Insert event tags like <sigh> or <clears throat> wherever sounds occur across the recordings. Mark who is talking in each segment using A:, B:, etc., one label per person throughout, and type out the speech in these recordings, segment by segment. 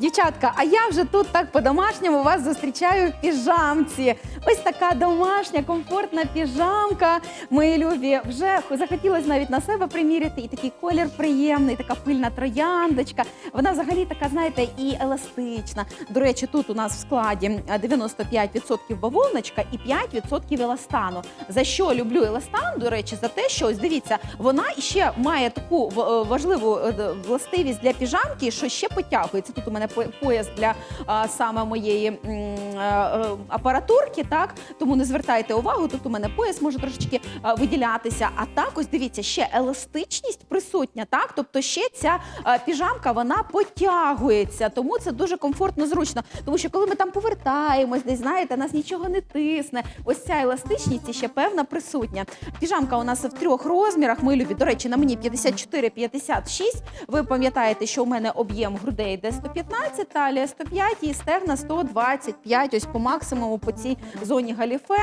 A: Дівчатка, а я вже тут так по-домашньому вас зустрічаю в піжамці. Ось така домашня, комфортна піжамка. Мої любі, вже захотілося навіть на себе приміряти. І такий колір приємний, така пильна трояндочка. Вона взагалі така, знаєте, і еластична. До речі, тут у нас в складі е, 95% бавовночка і 5% еластану. За що люблю еластан? До речі, за те, що ось дивіться, вона ще має таку е, важливу е, властивість для піжамки, що ще потягується. Тут у мене пояс для а, саме моєї м, е, е, апаратурки, так тому не звертайте увагу. Тут у мене пояс може трошечки а, виділятися. А так, ось дивіться, ще еластичність присутня, так тобто ще ця а, піжамка вона потягується, тому це дуже комфортно, зручно. Тому що коли ми там повертаємось, десь знаєте, нас нічого не тисне. Ось ця еластичність ще певна присутня. Піжамка у нас в трьох розмірах. Ми любі, до речі, на мені 54-56. Ви пам'ятаєте, що у мене об'єм грудей йде 115, талія 105 і стегна 125. Ось по максимуму по цій зоні галіфе.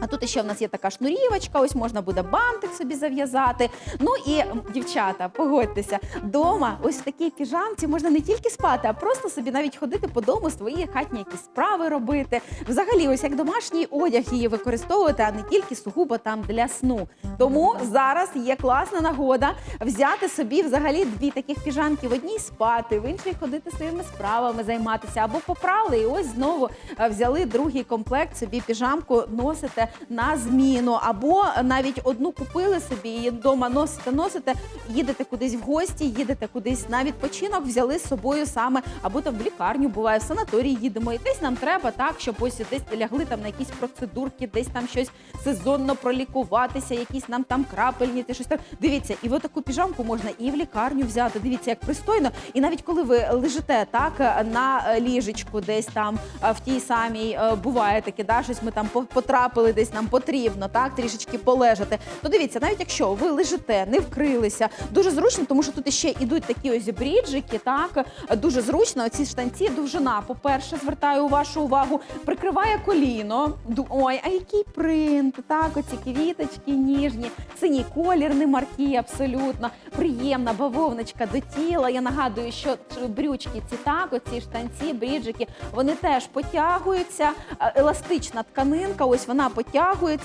A: А тут ще в нас є така шнурівочка, ось можна буде бантик собі зав'язати. Ну і дівчата, погодьтеся, дома, ось в такій піжамці можна не тільки спати, а просто собі навіть ходити по дому, свої хатні якісь справи робити. Взагалі, ось як домашній одяг її використовувати, а не тільки сугубо там для сну. Тому зараз є класна нагода взяти собі взагалі дві таких піжамки в одній спати, в іншій ходити своїми справами займатися або попрали, і ось знову е, взяли другий комплект собі піжамку, носите на зміну, або навіть одну купили собі і вдома носите, носите, їдете кудись в гості, їдете кудись на відпочинок, взяли з собою саме, або там в лікарню буває, в санаторій їдемо. І десь нам треба так, щоб ось десь лягли там на якісь процедурки, десь там щось сезонно пролікуватися, якісь нам там крапельні, ти щось там. Дивіться, і ви таку піжамку можна і в лікарню взяти. Дивіться, як пристойно. І навіть коли ви лежите так на ліжечку, десь там в тій самій буває таке, да, щось ми там по- потрапили, десь нам потрібно так трішечки полежати. То дивіться, навіть якщо ви лежите, не вкрилися, дуже зручно, тому що тут ще ідуть такі ось бріджики, так дуже зручно. Оці штанці, довжина, по-перше, звертаю вашу увагу, прикриває коліно. Ой, а який принт, так, оці квіточки ніжні, синій колір, не маркі, абсолютно. Приємна бавовночка до тіла. Я нагадую, що брючки ці так, оці штанці, бріджики, вони теж потягуються. Еластична тканинка, ось вона потягується,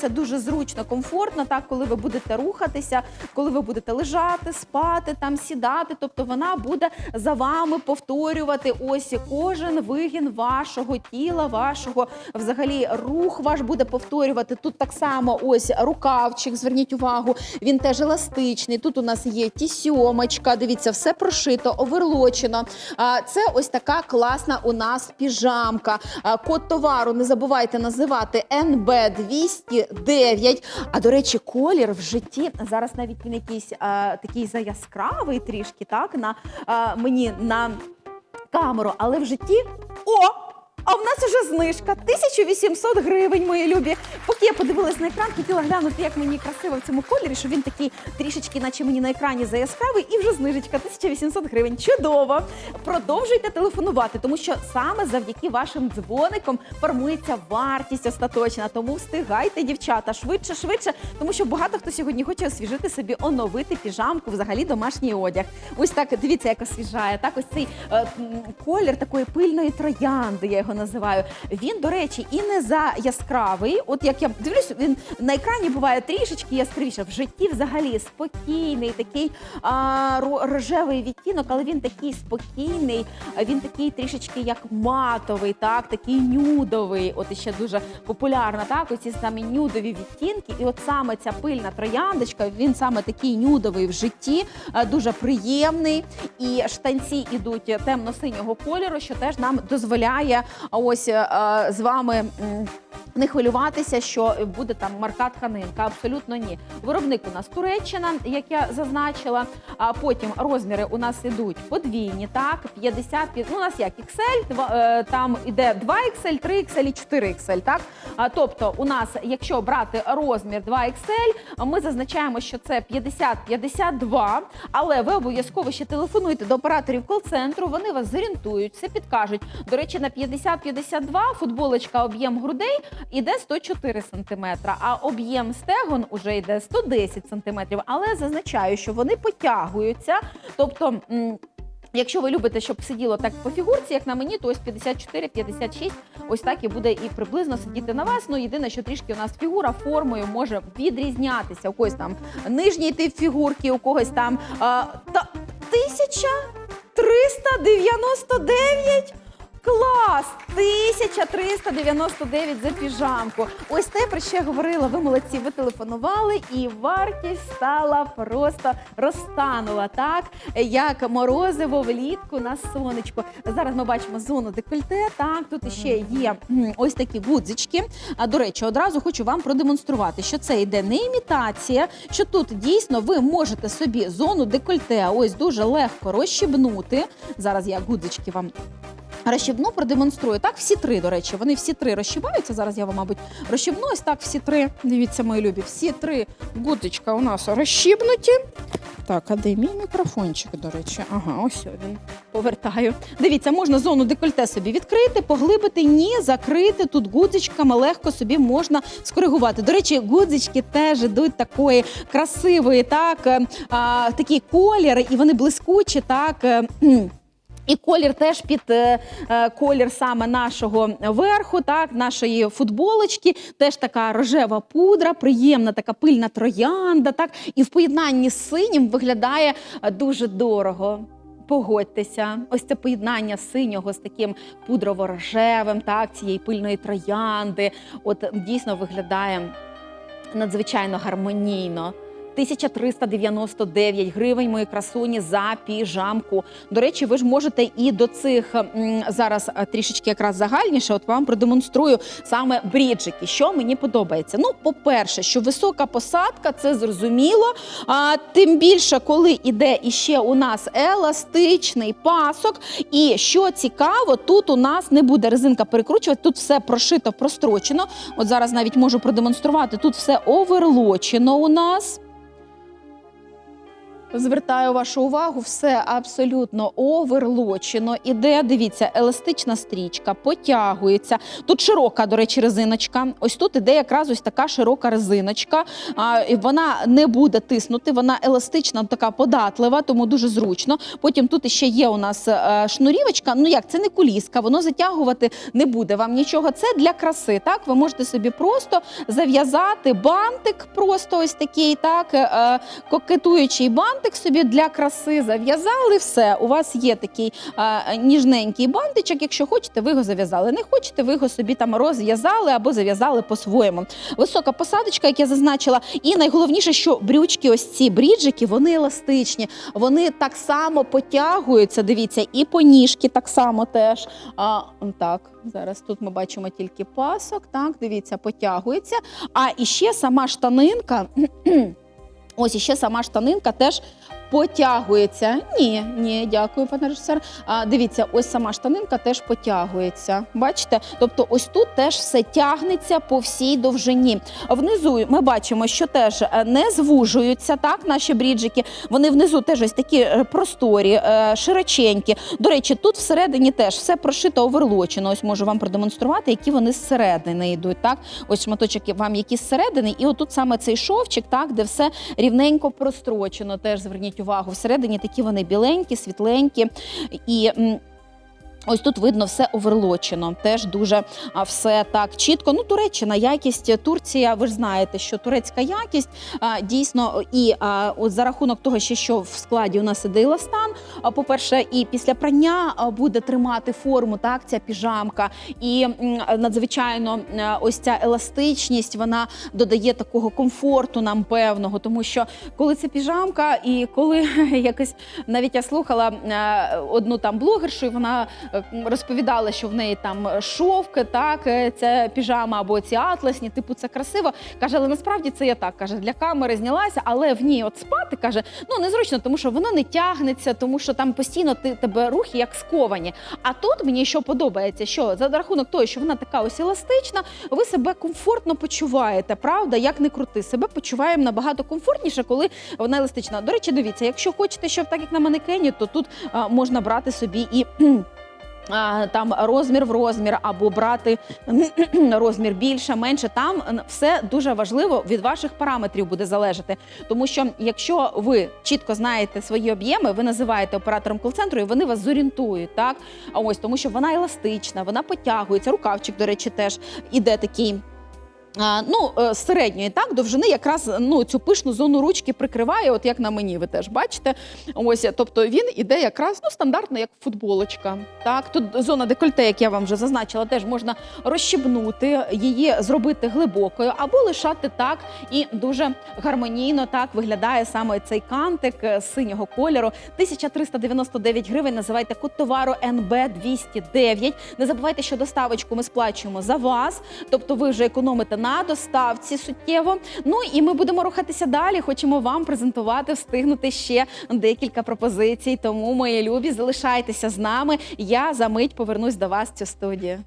A: дуже зручно, комфортно, так, коли ви будете рухатися, коли ви будете лежати, спати, там сідати. Тобто вона буде за вами повторювати ось кожен вигін вашого тіла, вашого взагалі рух ваш буде повторювати. Тут так само ось рукавчик, зверніть увагу, він теж еластичний. Тут у нас є тісьомочка, дивіться, все прошито, оверлочено. А, Це ось така класна у нас піжамка. Код товару не забувайте називати NB209. А до речі, колір в житті зараз навіть він якийсь а, такий заяскравий трішки, так на а, мені на камеру, але в житті о! А в нас уже знижка 1800 гривень, мої любі. Поки я подивилась на екран, хотіла глянути, як мені красиво в цьому кольорі, що він такий трішечки, наче мені на екрані заяскравий, і вже знижечка 1800 гривень. Чудово! Продовжуйте телефонувати, тому що саме завдяки вашим дзвоникам формується вартість остаточна. Тому встигайте, дівчата, швидше, швидше, тому що багато хто сьогодні хоче освіжити собі, оновити піжамку, взагалі домашній одяг. Ось так, дивіться, як освіжає. Так, ось цей е, колір такої пильної троянди, я його називаю. Він, до речі, і не за яскравий. От як я дивлюсь, він на екрані буває трішечки яскравіше. В житті взагалі спокійний, такий а, рожевий відтінок, але він такий спокійний, він такий трішечки як матовий, так, такий нюдовий. От іще дуже популярна, так, оці самі нюдові відтінки. І от саме ця пильна трояндочка, він саме такий нюдовий в житті, дуже приємний. І штанці ідуть темно-синього кольору, що теж нам дозволяє а ось е, з вами. Не хвилюватися, що буде там марка тканинка. Абсолютно ні. Виробник у нас Туреччина, як я зазначила. А потім розміри у нас ідуть подвійні, так 50, ну у нас як XL, е, там іде 2XL, 3XL і 4XL, так? А, тобто у нас, якщо брати розмір 2XL, ми зазначаємо, що це 50-52, але ви обов'язково ще телефонуйте до операторів кол-центру, вони вас зорієнтують, все підкажуть. До речі, на 50-52 футболочка об'єм грудей іде 104 см, а об'єм стегон уже йде 110 см. Але зазначаю, що вони потягуються, тобто. Якщо ви любите, щоб сиділо так по фігурці, як на мені, то ось 54-56, ось так і буде і приблизно сидіти на вас. Ну єдине, що трішки у нас фігура формою може відрізнятися. У когось там нижній тип фігурки, у когось там а, та, 1399. Клас! 1399 за піжамку. Ось те, про що я говорила. Ви молодці, ви телефонували, і вартість стала просто розтанула, так як морозиво влітку на сонечку. Зараз ми бачимо зону декольте. Так, тут ще є ось такі гудзички. А до речі, одразу хочу вам продемонструвати, що це йде не імітація, що тут дійсно ви можете собі зону декольте ось дуже легко розщібнути. Зараз я гудзички вам Розщібну продемонструю. Так, всі три, до речі, вони всі три розщібаються. Зараз я вам, мабуть, розщібну. Ось так всі три. Дивіться, мої любі. Всі три гудзичка у нас розщібнуті. Так, а де мій мікрофончик, до речі? Ага, ось він. Повертаю. Дивіться, можна зону декольте собі відкрити, поглибити, ні, закрити. Тут гудзичками легко собі можна скоригувати. До речі, гудзички теж ідуть такої красивої, так, е, а, такий колір, і вони блискучі, так. І колір теж під е, е, колір саме нашого верху, так, нашої футболочки, теж така рожева пудра, приємна така пильна троянда. Так, і в поєднанні з синім виглядає е, дуже дорого. Погодьтеся, ось це поєднання синього з таким пудрово-рожевим, так, цієї пильної троянди. От дійсно виглядає надзвичайно гармонійно. 1399 гривень мої красуні за піжамку. До речі, ви ж можете і до цих зараз трішечки якраз загальніше. От вам продемонструю саме бріджики. Що мені подобається. Ну, по-перше, що висока посадка, це зрозуміло. А тим більше, коли іде іще у нас еластичний пасок. І що цікаво, тут у нас не буде резинка перекручувати, тут все прошито, прострочено. От зараз навіть можу продемонструвати. Тут все оверлочено у нас. Звертаю вашу увагу, все абсолютно оверлочено. Іде, дивіться, еластична стрічка, потягується. Тут широка, до речі, резиночка. Ось тут іде якраз ось така широка резиночка. А, вона не буде тиснути, вона еластична, така податлива, тому дуже зручно. Потім тут ще є у нас е, шнурівочка. Ну як, це не куліска, воно затягувати не буде вам нічого. Це для краси. Так, ви можете собі просто зав'язати бантик, просто ось такий, так, е, кокетуючий бантик собі для краси зав'язали. Все, у вас є такий е, ніжненький бантичок. Якщо хочете, ви його зав'язали. Не хочете, ви його собі там розв'язали або зав'язали по-своєму. Висока посадочка, як я зазначила, і найголовніше, що брючки, ось ці бріджики, вони еластичні, вони так само потягуються. Дивіться, і по ніжки так само теж. А, так, зараз тут ми бачимо тільки пасок. Так, дивіться, потягується. А іще сама штанинка. <clears throat> Ось іще сама штанинка теж потягується. Ні, ні, дякую, пане режисер. А, дивіться, ось сама штанинка теж потягується. Бачите? Тобто, ось тут теж все тягнеться по всій довжині. Внизу ми бачимо, що теж е, не звужуються так, наші бріджики. Вони внизу теж ось такі е, просторі, е, широченькі. До речі, тут всередині теж все прошито оверлочено. Ось можу вам продемонструвати, які вони зсередини йдуть. Так, ось шматочок вам які зсередини, і отут саме цей шовчик, так, де все рівненько прострочено. Теж зверніть увагу. Всередині такі вони біленькі, світленькі. І Ось тут видно все оверлочено, теж дуже все так чітко. Ну, Туреччина, якість Турція. Ви ж знаєте, що турецька якість дійсно і от за рахунок того, що в складі у нас іде. А по-перше, і після прання буде тримати форму, так ця піжамка, і надзвичайно е, ось ця еластичність вона додає такого комфорту нам певного, тому що коли це піжамка, і коли <laughs> якось навіть я слухала е, одну там блогершу, і вона е, розповідала, що в неї там шовки, так е, ця піжама або ці атласні, типу, це красиво. Каже, але насправді це я так каже, для камери знялася, але в ній от спати каже, ну незручно, тому що воно не тягнеться, тому що там постійно ти тебе рухи як сковані. А тут мені що подобається, що за рахунок того, що вона така ось еластична, ви себе комфортно почуваєте. Правда, як не крути, себе почуваємо набагато комфортніше, коли вона еластична. До речі, дивіться, якщо хочете, щоб так як на манекені, то тут а, можна брати собі і. Там розмір в розмір, або брати <clears throat> розмір більше, менше. Там все дуже важливо від ваших параметрів буде залежати. Тому що якщо ви чітко знаєте свої об'єми, ви називаєте оператором кол-центру, і вони вас зорієнтують. Так, а ось тому, що вона еластична, вона потягується. Рукавчик, до речі, теж іде такий. Ну, е, середньої так довжини якраз ну цю пишну зону ручки прикриває, от як на мені, ви теж бачите. Ось, тобто він іде якраз ну стандартно, як футболочка. Так, тут зона декольте, як я вам вже зазначила, теж можна розщебнути, її зробити глибокою або лишати так і дуже гармонійно так виглядає саме цей кантик е, синього кольору. 1399 гривень. Називайте код товару НБ 209. Не забувайте, що доставочку ми сплачуємо за вас, тобто ви вже економите на доставці суттєво. Ну і ми будемо рухатися далі. Хочемо вам презентувати, встигнути ще декілька пропозицій. Тому, мої любі, залишайтеся з нами. Я за мить повернусь до вас в цю студію.